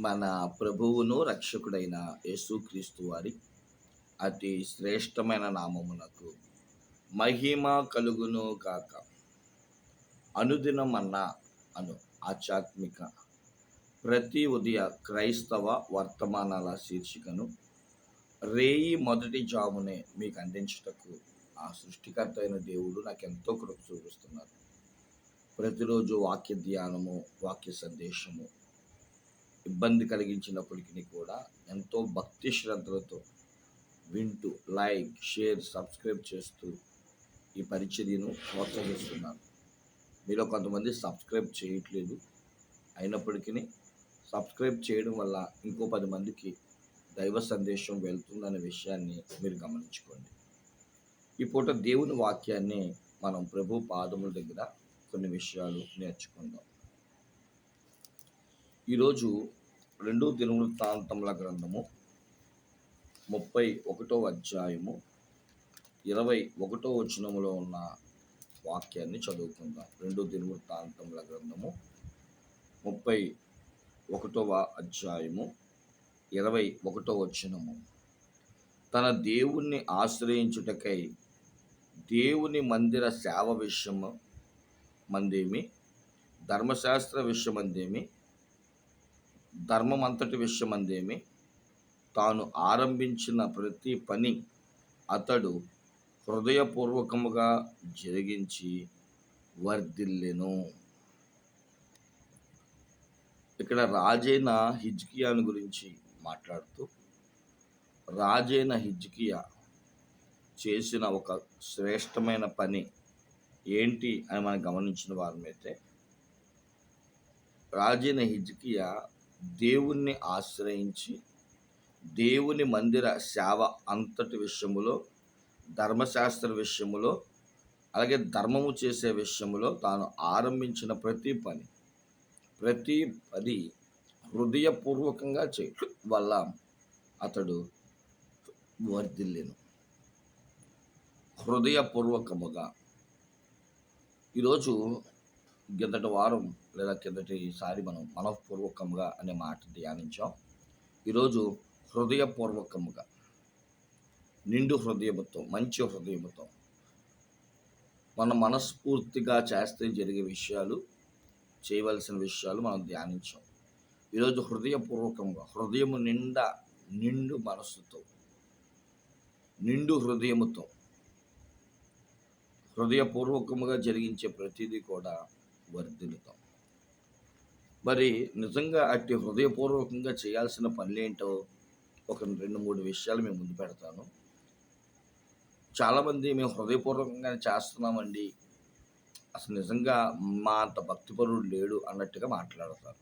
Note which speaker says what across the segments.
Speaker 1: మన ప్రభువును రక్షకుడైన యేసుక్రీస్తు వారి అతి శ్రేష్టమైన నామమునకు మహిమ కలుగును గాక. అనుదినమన్న అను ఆధ్యాత్మిక ప్రతి ఉదయ క్రైస్తవ వర్తమానాల శీర్షికను రేయి మొదటి జామునే మీకు అందించుటకు ఆ సృష్టికర్త అయిన దేవుడు నాకు ఎంతో కృప చూపిస్తున్నారు. ప్రతిరోజు వాక్య ధ్యానము వాక్య సందేశము ఇబ్బంది కలిగించినప్పటికీ కూడా ఎంతో భక్తి శ్రద్ధలతో వింటూ లైక్ షేర్ సబ్స్క్రైబ్ చేస్తూ ఈ పరిచర్యను ప్రోత్సహిస్తున్నారు మీలో కొంతమంది సబ్స్క్రైబ్ చేయట్లేదు. అయినప్పటికీ సబ్స్క్రైబ్ చేయడం వల్ల ఇంకో పది మందికి దైవ సందేశం వెళ్తుందనే విషయాన్ని మీరు గమనించుకోండి. ఈ పూట దేవుని వాక్యాన్ని మనం ప్రభు పాదముల దగ్గర కొన్ని విషయాలు నేర్చుకుందాం. ఈరోజు రెండు దినవృత్తాంతముల గ్రంథము ముప్పై ఒకటో అధ్యాయము ఇరవై ఒకటో వచనములో ఉన్న వాక్యాన్ని చదువుకుందాం. రెండు దినవృత్తాంతముల గ్రంథము ముప్పై ఒకటవ అధ్యాయము ఇరవై ఒకటో వచనము. తన దేవుణ్ణి ఆశ్రయించుటకై దేవుని మందిర సేవ విషయము మందేమి? ధర్మశాస్త్ర విషయమందేమి? ధర్మం అంతటి విషయం విషయమందేమి? తాను ఆరంభించిన ప్రతి పని అతడు హృదయపూర్వకముగా జరిగించి వర్ధిల్లెను. ఇక్కడ రాజైన హిజ్కియాను గురించి మాట్లాడుతూ రాజైన హిజ్కియా చేసిన ఒక శ్రేష్టమైన పని ఏంటి అని మనం గమనించిన వారమైతే రాజైన హిజ్కియా దేవుణ్ణి ఆశ్రయించి దేవుని మందిర సేవ అంతటి విషయములో ధర్మశాస్త్ర విషయములో అలాగే ధర్మము చేసే విషయములో తాను ఆరంభించిన ప్రతి పని ప్రతి పని హృదయపూర్వకంగా చేయటం వల్ల అతడు వర్ధిల్లేను. హృదయపూర్వకముగా. ఈరోజు కిందటి వారం లేదా కిందటిసారి మనం మనఃపూర్వకంగా అనే మాట ధ్యానించాం. ఈరోజు హృదయపూర్వకముగా నిండు హృదయముతో మంచి హృదయముతో మన మనస్ఫూర్తిగా చేస్తే జరిగే విషయాలు చేయవలసిన విషయాలు మనం ధ్యానించాం. ఈరోజు హృదయపూర్వకంగా హృదయము నిండా నిండు మనస్సుతో నిండు హృదయముతో హృదయపూర్వకముగా జరిగించే ప్రతిదీ కూడా వర్ధిల్లుతాం. మరి నిజంగా అట్టి హృదయపూర్వకంగా చేయాల్సిన పనులేంటో ఒక రెండు మూడు విషయాలు మేము ముందు పెడతాను. చాలామంది మేము హృదయపూర్వకంగానే చేస్తున్నామండి. అసలు నిజంగా మా అంత భక్తిపరుడు లేడు అన్నట్టుగా మాట్లాడతారు.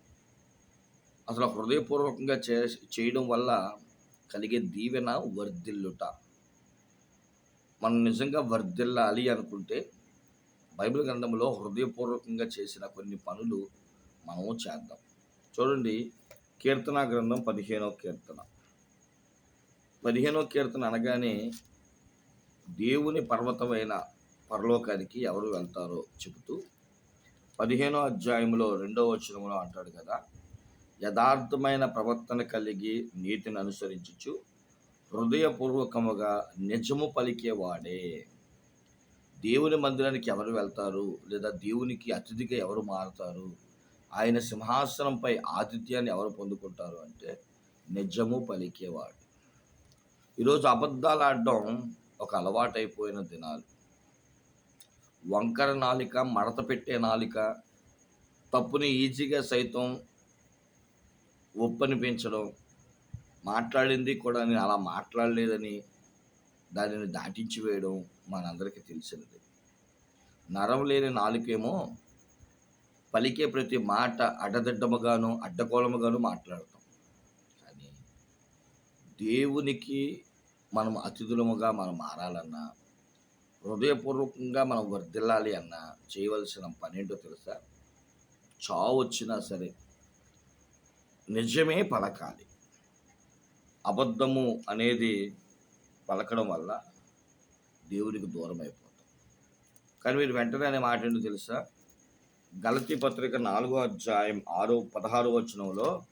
Speaker 1: అసలు హృదయపూర్వకంగా చే చేయడం వల్ల కలిగే దీవెన వర్ధిల్లుట. మనం నిజంగా వర్ధిల్లాలి అనుకుంటే బైబిల్ గ్రంథంలో హృదయపూర్వకంగా చేసిన కొన్ని పనులు మనము చేద్దాం. చూడండి కీర్తన గ్రంథం పదిహేనో కీర్తన. పదిహేనో కీర్తన అనగానే దేవుని పర్వతమైన పరలోకానికి ఎవరు వెళ్తారో చెబుతూ పదిహేనో అధ్యాయంలో రెండో వచనంలో అంటాడు కదా యథార్థమైన ప్రవర్తన కలిగి నీతిని అనుసరించుచు హృదయపూర్వకముగా నిజము పలికేవాడే. దేవుని మందిరానికి ఎవరు వెళ్తారు? లేదా దేవునికి అతిథిగా ఎవరు మారుతారు? ఆయన సింహాసనంపై ఆతిథ్యాన్ని ఎవరు పొందుకుంటారు అంటే నిజము పలికేవాడు. ఈరోజు అబద్ధాలు ఆడడం ఒక అలవాటైపోయిన దినాలు. వంకర నాలిక మడత పెట్టే నాలిక తప్పుని ఈజీగా సైతం ఒప్పనిపించడం మాట్లాడింది కూడా నేను అలా మాట్లాడలేదని దానిని దాటించి వేయడం మనందరికీ తెలిసినది. నరం లేని నాలుకేమో పలికే ప్రతి మాట అడ్డదిడ్డముగాను అడ్డకోలముగాను మాట్లాడతాం. కానీ దేవునికి మనం అతిథులముగా మనం మారాలన్నా హృదయపూర్వకంగా మనం వర్ధిల్లాలి అన్నా చేయవలసిన పని తెలుసా? చావు వచ్చినా సరే నిజమే పలకాలి. అబద్ధము అనేది పలకడం వల్ల దేవునికి దూరం అయిపోతాం. కానీ మీరు వెంటనే అనే మాట ఏంటో తెలుసా? గలతీ పత్రిక నాలుగో అధ్యాయం ఆరో పదహారో వచనంలో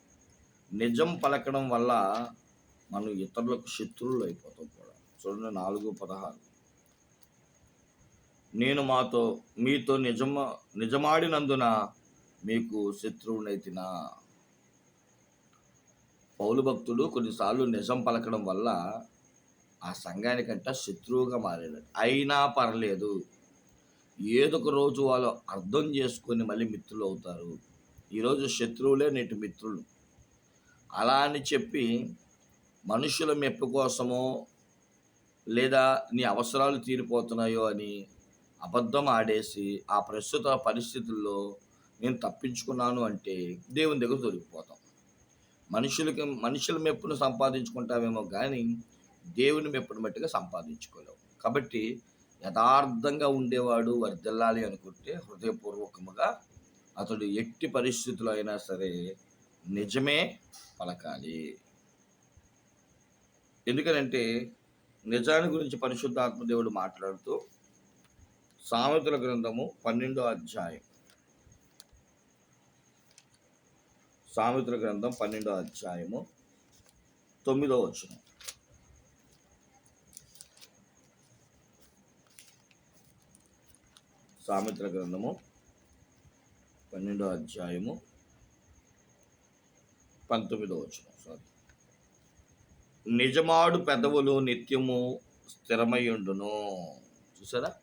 Speaker 1: నిజం పలకడం వల్ల మనం ఇతరులకు శత్రువులు అయిపోతాం కూడా. చూడండి నాలుగు పదహారు. నేను మాతో మీతో నిజమ నిజమాడినందున మీకు శత్రువునైతినా పౌలు భక్తుడు కొన్నిసార్లు నిజం పలకడం వల్ల ఆ సంఘానికంట శత్రువుగా మారాడు అయినా పర్లేదు. ఏదో ఒక రోజు వాళ్ళు అర్థం చేసుకొని మళ్ళీ మిత్రులు అవుతారు. ఈరోజు శత్రువులే నేటి మిత్రులు. అలా అని చెప్పి మనుషుల మెప్పు కోసమో లేదా నీ అవసరాలు తీరిపోతున్నాయో అని అబద్ధం ఆడేసి ఆ ప్రస్తుత పరిస్థితుల్లో నేను తప్పించుకున్నాను అంటే దేవుని దగ్గర దొరికిపోతాం మనుషులకి మనుషుల మెప్పును సంపాదించుకుంటామేమో కానీ దేవుని మెప్పును బట్టిగా సంపాదించుకోలేవు. కాబట్టి యథార్థంగా ఉండేవాడు వర్దిల్లాలి అనుకుంటే హృదయపూర్వకముగా అతడు ఎట్టి పరిస్థితుల్లో అయినా సరే నిజమే పలకాలి. ఎందుకనంటే నిజాన్ని గురించి పరిశుద్ధాత్మ దేవుడు మాట్లాడుతూ సామెతల గ్రంథము పన్నెండో అధ్యాయం. సామెతల గ్రంథం పన్నెండో అధ్యాయము తొమ్మిదో వచనం. సామిత్ర గ్రంథము పన్నెండో అధ్యాయము పంతొమ్మిదో వచ్చిన సారీ. నిజమాడు పెదవులు నిత్యము స్థిరమయ్యుండును చూసారా?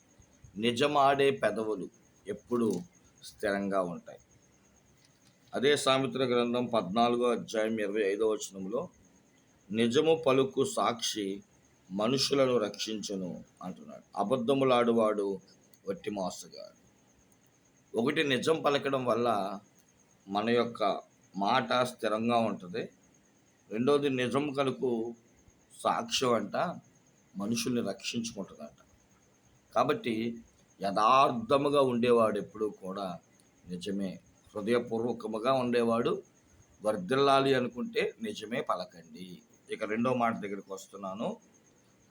Speaker 1: నిజమాడే పెదవులు ఎప్పుడు స్థిరంగా ఉంటాయి. అదే సామిత్ర గ్రంథం పద్నాలుగో అధ్యాయం ఇరవై ఐదో వచనంలో నిజము పలుకు సాక్షి మనుషులను రక్షించును అంటున్నాడు. అబద్ధములాడువాడు వట్టి మోసగాడు ఒకటి నిజం పలకడం వల్ల మన యొక్క మాట స్థిరంగా ఉంటుంది. రెండవది నిజం కలుపు సాక్ష్యం అంట మనుషుల్ని రక్షించుకుంటుందంట. కాబట్టి యథార్థముగా ఉండేవాడు ఎప్పుడూ కూడా నిజమే. హృదయపూర్వకముగా ఉండేవాడు వర్ధిల్లాలి అనుకుంటే నిజమే పలకండి. ఇక రెండో మాట దగ్గరికి వస్తున్నాను.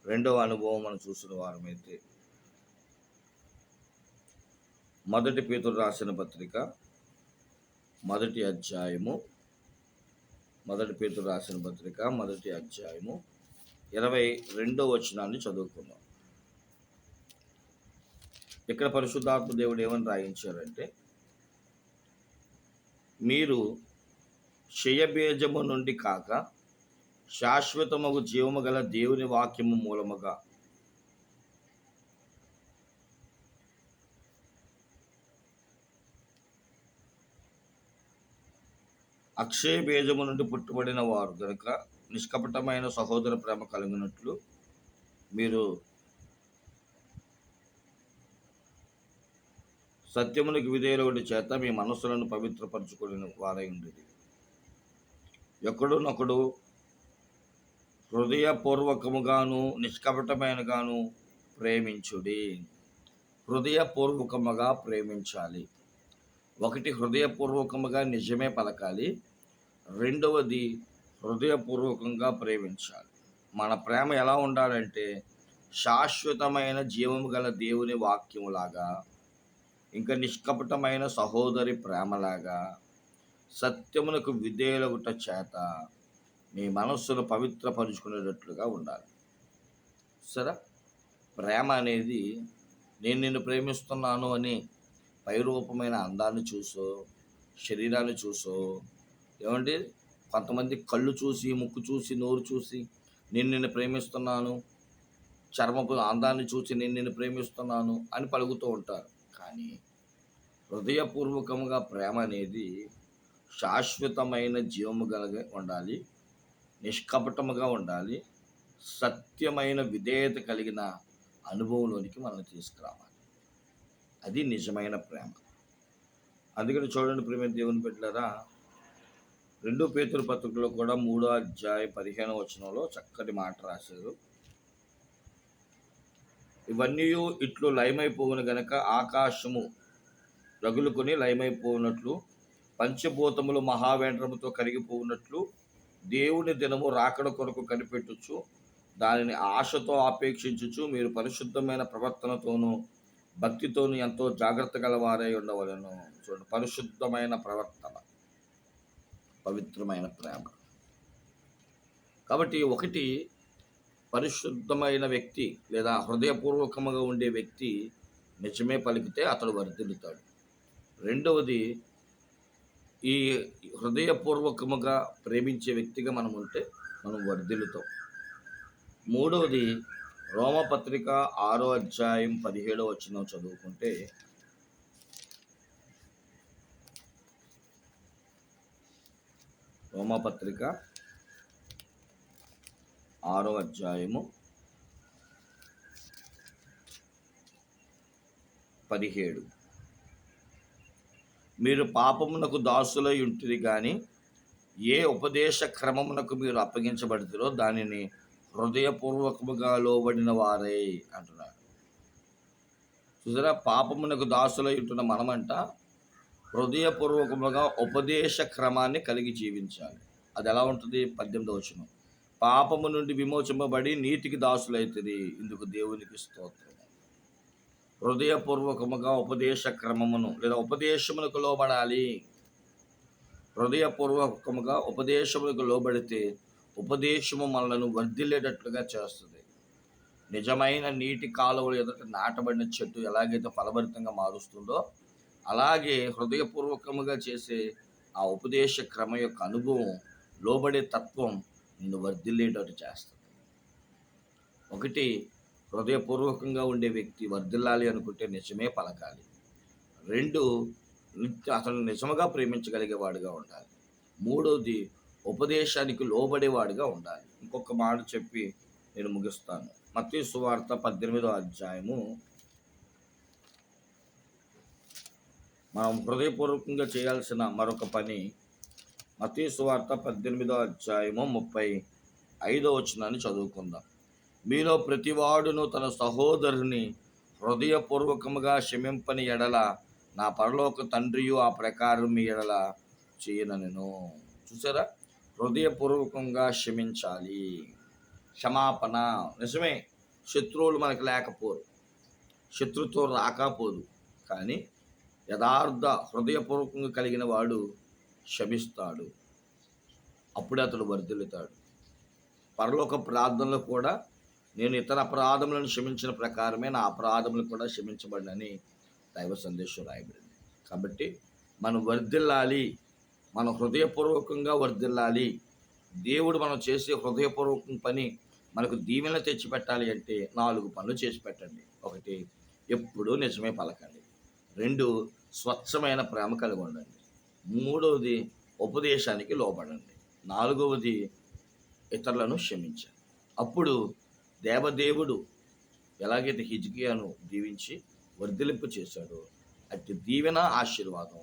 Speaker 1: రెండవ అనుభవం మనం చూసిన వారమైతే మొదటి పేతురు రాసిన పత్రిక మొదటి అధ్యాయము మొదటి పేతురు రాసిన పత్రిక మొదటి అధ్యాయము ఇరవై రెండో వచనాన్ని చదువుకుందాం. ఇక్కడ పరిశుద్ధాత్మ దేవుడు ఏమని రాయించారంటే మీరు క్షయబీజము నుండి కాక శాశ్వతమగు జీవము గల దేవుని వాక్యము మూలముగా అక్షయ బీజము నుండి పుట్టుబడిన వారు గనుక నిష్కపటమైన సహోదర ప్రేమ కలిగినట్లు మీరు సత్యమునికి విధేయులవుడి చేత మీ మనస్సులను పవిత్రపరచుకుని వారై ఉండేది ఎక్కడునొకడు హృదయపూర్వకముగాను నిష్కపటమైనగాను ప్రేమించుడి. హృదయపూర్వకముగా ప్రేమించాలి. ఒకటి హృదయపూర్వకముగా నిజమే పలకాలి. రెండవది హృదయపూర్వకంగా ప్రేమించాలి. మన ప్రేమ ఎలా ఉండాలంటే శాశ్వతమైన జీవము గల దేవుని వాక్యములాగా ఇంకా నిష్కపటమైన సహోదరి ప్రేమలాగా సత్యమునకు విధేయులగుట చేత మీ మనస్సును పవిత్రపరుచుకునేటట్లుగా ఉండాలి. సరే? ప్రేమ అనేది నేను నిన్ను ప్రేమిస్తున్నాను అని పైరూపమైన అందాన్ని చూసో శరీరాన్ని చూసో ఏమండి? కొంతమంది కళ్ళు చూసి ముక్కు చూసి నోరు చూసి నేను నిన్ను ప్రేమిస్తున్నాను చర్మపు అందాన్ని చూసి నేను నిన్ను ప్రేమిస్తున్నాను అని పలుకుతూ ఉంటారు. కానీ హృదయపూర్వకంగా ప్రేమ అనేది శాశ్వతమైన జీవము కలిగి ఉండాలి నిష్కపటముగా ఉండాలి సత్యమైన విధేయత కలిగిన అనుభవంలోనికి మనల్ని తీసుకురావాలి. అది నిజమైన ప్రేమ. అందుకని చూడండి ప్రేమ దేవుని పెట్టారా రెండో పేతురు పత్రికలో కూడా మూడో అధ్యాయ పదిహేను వచనంలో చక్కటి మాట రాశారు. ఇవన్నీ ఇట్లు లయమైపోవును గనక ఆకాశము రగులుకొని లయమైపోవునట్లు పంచభూతములు మహావేంద్రముతో కరిగిపోవునట్లు దేవుని దినము రాకడ కొరకు కనిపెట్టుచు దానిని ఆశతో ఆపేక్షించుచు మీరు పరిశుద్ధమైన ప్రవర్తనతోనూ భక్తితోను ఎంతో జాగ్రత్త గలవారై ఉండవలను. చూడండి పరిశుద్ధమైన ప్రవర్తన పవిత్రమైన ప్రేమ. కాబట్టి ఒకటి పరిశుద్ధమైన వ్యక్తి లేదా హృదయపూర్వకముగా ఉండే వ్యక్తి నిజమే పలికితే అతడు వర్ధిల్లుతాడు. రెండవది ఈ హృదయపూర్వకముగా ప్రేమించే వ్యక్తిగా మనం ఉంటే మనం వర్ధిల్లుతాం. మూడవది రోమపత్రిక ఆరో అధ్యాయం పదిహేడో వచ్చిన చదువుకుంటే రోమపత్రిక ఆరో అధ్యాయము పదిహేడు. మీరు పాపమునకు దాసులై ఉంటుంది కానీ ఏ ఉపదేశ క్రమమునకు మీరు అప్పగించబడుతురో దానిని హృదయపూర్వకముగా లోబడిన వారే అంటున్నాడు. చూసారా? పాపమునకు దాసులై ఉంటున్న మనమంట హృదయపూర్వకముగా ఉపదేశ క్రమాన్ని కలిగి జీవించాలి. అది ఎలా ఉంటుంది? పద్దెనిమిది వచనం. పాపము నుండి విమోచింపబడి నీతికి దాసులైతుంది ఇందుకు దేవునికి స్తోత్రం. హృదయపూర్వకముగా ఉపదేశ క్రమమును లేదా ఉపదేశమునకు లోబడాలి. హృదయపూర్వకముగా ఉపదేశములకు లోబడితే ఉపదేశము మనలను వర్ధిల్లేటట్లుగా చేస్తుంది. నిజమైన నీటి కాలువలు ఎదుట నాటబడిన చెట్టు ఎలాగైతే ఫలభరితంగా మారుస్తుందో అలాగే హృదయపూర్వకముగా చేసే ఆ ఉపదేశ క్రమ యొక్క అనుభవం లోబడే తత్వం నిన్ను వర్ధిల్లేటట్టు చేస్తుంది. ఒకటి హృదయపూర్వకంగా ఉండే వ్యక్తి వర్ధిల్లాలి అనుకుంటే నిజమే పలకాలి. రెండు నిత్య అతను నిజముగా ప్రేమించగలిగేవాడుగా ఉండాలి. మూడవది ఉపదేశానికి లోబడేవాడిగా ఉండాలి. ఇంకొక మాట చెప్పి నేను ముగిస్తాను. మత్తయి సువార్త పద్దెనిమిదో అధ్యాయము. మనం హృదయపూర్వకంగా చేయాల్సిన మరొక పని మతీ సువార్త పద్దెనిమిదో అధ్యాయము ముప్పై ఐదో వచనాన్ని చదువుకుందాం. మీలో ప్రతివాడును తన సహోదరుని హృదయపూర్వకముగా క్షమింపని ఎడల నా పరలోక తండ్రియు ఆ ప్రకారం మీ ఎడల చేయనను చూసారా? హృదయపూర్వకంగా క్షమించాలి. క్షమాపణ. నిజమే శత్రువులు మనకు లేకపోరు. శత్రుతో రాకపోదు. కానీ యథార్థ హృదయపూర్వకంగా కలిగిన వాడు క్షమిస్తాడు. అప్పుడే అతడు వర్ధిల్లుతాడు. పరలోక ప్రార్థనలో కూడా నేను ఇతర అపరాధములను క్షమించిన ప్రకారమే నా అపరాధములు కూడా క్షమించబడినని దైవ సందేశం రాయబడింది. కాబట్టి మనం వర్ధిల్లాలి. మనం హృదయపూర్వకంగా వర్ధిల్లాలి. దేవుడు మనం చేసే హృదయపూర్వకం పని మనకు దీవెన తెచ్చిపెట్టాలి అంటే నాలుగు పనులు చేసి పెట్టండి. ఒకటి ఎప్పుడూ నిజమే పలకండి. రెండు స్వచ్ఛమైన ప్రేమ కలిగి ఉండండి. మూడవది ఉపదేశానికి లోబడండి. నాలుగవది ఇతరులను క్షమించండి. అప్పుడు దేవదేవుడు ఎలాగైతే హిజ్కియాను దీవించి వర్ధిలింపు చేశాడో అట్టి దీవెన ఆశీర్వాదం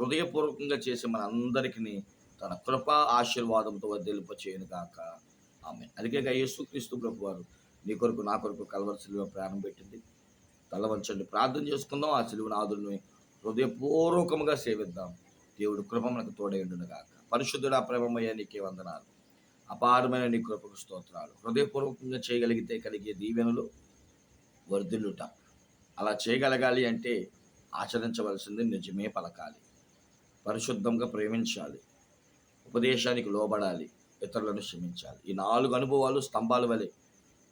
Speaker 1: హృదయపూర్వకంగా చేసే మన అందరికీ తన కృప ఆశీర్వాదంతో వర్ధిలింప చేయను కాక ఆమె అందుకే యేసుక్రీస్తు ప్రభు వారు నీ కొరకు నా కొరకు కలవర సిలువ ప్రాణం పెట్టింది. తల ప్రార్థన చేసుకుందాం. ఆ సిలువ నాదుల్ని హృదయపూర్వకముగా సేవిద్దాం. దేవుడు కృప మనకు తోడైండును కాక పరిశుద్ధుడా ప్రేమమయ్య నీకే వందనాలు. అపారమైన నీ కృపకు స్తోత్రాలు. హృదయపూర్వకంగా చేయగలిగితే కలిగే దీవెనలు వర్ధిల్లుట. అలా చేయగలగాలి అంటే ఆచరించవలసింది నిజమే పలకాలి. పరిశుద్ధంగా ప్రేమించాలి. ఉపదేశానికి లోబడాలి. ఇతరులను క్షమించాలి. ఈ నాలుగు అనుభవాలు స్తంభాల వలె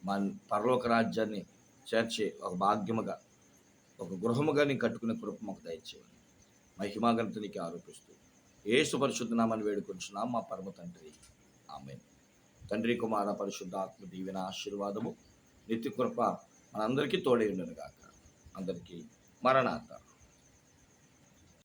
Speaker 1: మన పరలోక రాజ్యాన్ని చేర్చే ఒక భాగ్యముగా ఒక గృహముగా నేను కట్టుకునే కృప మాకు దయచేయండి. మహిమాగంత నీకు ఆరోపిస్తూ ఏసు పరిశుద్ధనామని వేడుకొంచున్నాం. మా పరమ తండ్రి. ఆమె తండ్రి కుమార పరిశుద్ధ ఆత్మ దీవెన ఆశీర్వాదము నిత్య కృప మనందరికీ తోడై ఉండను గాక అందరికీ మరణాత